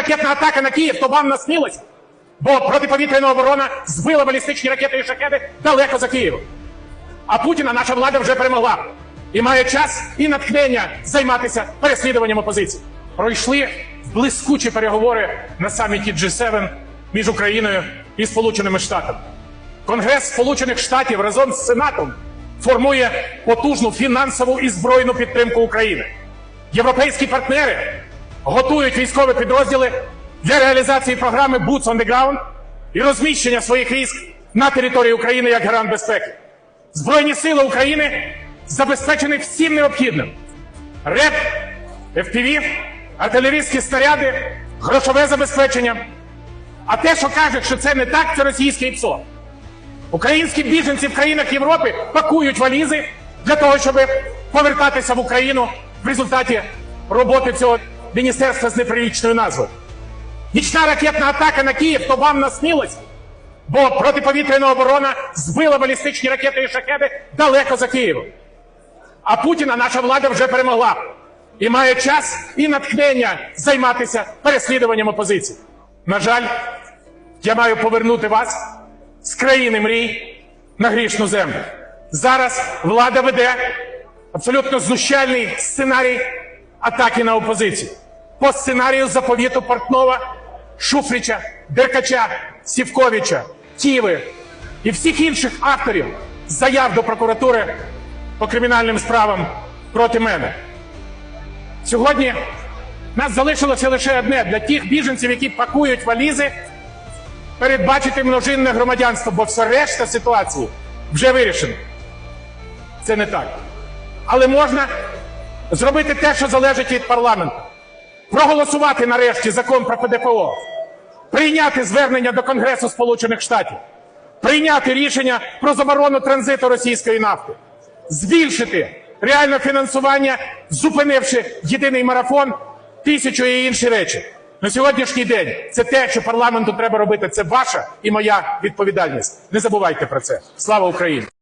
ракетна атака на Київ, то вам наснилось, бо протиповітряна оборона збила балістичні ракети і шахеди далеко за Києвом. А Путіна наша влада вже перемогла і має час і натхнення займатися переслідуванням опозиції. Пройшли блискучі переговори на саміті G7 між Україною і Сполученими Штатами. Конгрес Сполучених Штатів разом з Сенатом формує потужну фінансову і збройну підтримку України. Європейські партнери готують військові підрозділи для реалізації програми Boots on the Ground і розміщення своїх військ на території України як гарант безпеки. Збройні сили України забезпечені всім необхідним: РЕП, FPV, артилерійські снаряди, грошове забезпечення. А те, що кажуть, що це не так, це російське ПСО. Українські біженці в країнах Європи пакують валізи для того, щоб повертатися в Україну в результаті роботи цього міністерства з неприлічною назвою. Нічна ракетна атака на Київ, то вам наснилось, бо протиповітряна оборона збила балістичні ракети і шахеди далеко за Києвом. А Путіна наша влада вже перемогла і має час і натхнення займатися переслідуванням опозиції. На жаль, я маю повернути вас з країни мрій на грішну землю. Зараз влада веде абсолютно знущальний сценарій атаки на опозицію. По сценарію заповіту Портнова, Шуфрича, Деркача, Сівковича, Ківи і всіх інших авторів заяв до прокуратури по кримінальним справам проти мене. Сьогодні нас залишилося лише одне для тих біженців, які пакують валізи, передбачити множинне громадянство, бо все решта ситуації вже вирішено. Це не так. Але можна зробити те, що залежить від парламенту. Проголосувати нарешті закон про ПДФО, прийняти звернення до Конгресу Сполучених Штатів, прийняти рішення про заборону транзиту російської нафти, збільшити реальне фінансування, зупинивши єдиний марафон, тисячу і інші речі. На сьогоднішній день це те, що парламенту треба робити. Це ваша і моя відповідальність. Не забувайте про це. Слава Україні!